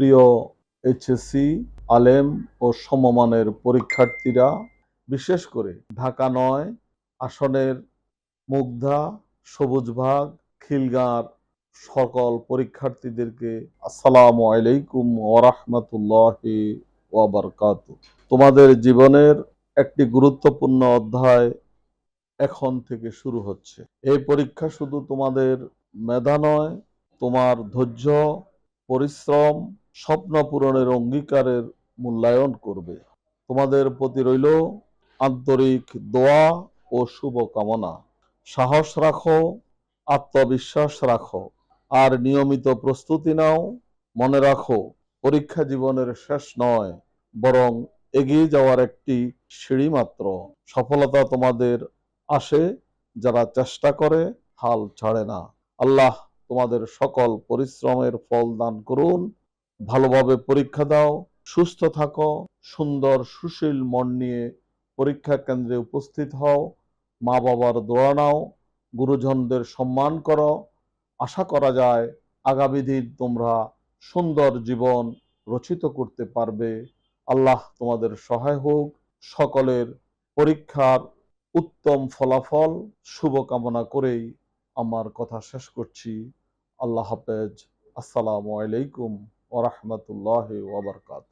প্রিয় এইচএসসি আলেম ও সমমানের পরীক্ষার্থীরা, বিশেষ করে ঢাকা নয়, আসনের মুগ্ধা সবুজভাগ খিলগাঁর সকল পরীক্ষার্থীদেরকে আসসালামু আলাইকুম ওরহমতুল্লাহি ওয়াবারকাত তোমাদের জীবনের একটি গুরুত্বপূর্ণ অধ্যায় এখন থেকে শুরু হচ্ছে। এই পরীক্ষা শুধু তোমাদের মেধা নয়, তোমার ধৈর্য, পরিশ্রম স্বপ্ন পূরণের অঙ্গীকারের মূল্যায়ন করবে। তোমাদের প্রতি রইল আন্তরিক দোয়া ও শুভকামনা। সাহস রাখো, আত্মবিশ্বাস রাখো, আর নিয়মিত প্রস্তুতি নাও। মনে রাখো, পরীক্ষা জীবনের শেষ নয়, বরং এগিয়ে যাওয়ার একটি সিঁড়ি মাত্র। সফলতা তোমাদের আসে, যারা চেষ্টা করে, হাল ছাড়ে না। আল্লাহ তোমাদের সকল পরিশ্রমের ফল দান করুন। ভালোভাবে পরীক্ষা দাও, সুস্থ থাকো, সুন্দর, সুশীল মন নিয়ে পরীক্ষা কেন্দ্রে উপস্থিত হও মা বাবার দোয়া নাও, গুরুজনদের সম্মান করো। আশা করা যায়, আগামী দিন তোমরা সুন্দর জীবন রচিত করতে পারবে। আল্লাহ তোমাদের সহায় হোক। সকলের পরীক্ষার উত্তম ফলাফল শুভকামনা করেই আমার কথা শেষ করছি। আল্লাহ হাফেজ। আসসালামু আলাইকুম। ওরহমতুল্লাহ ওবরকাত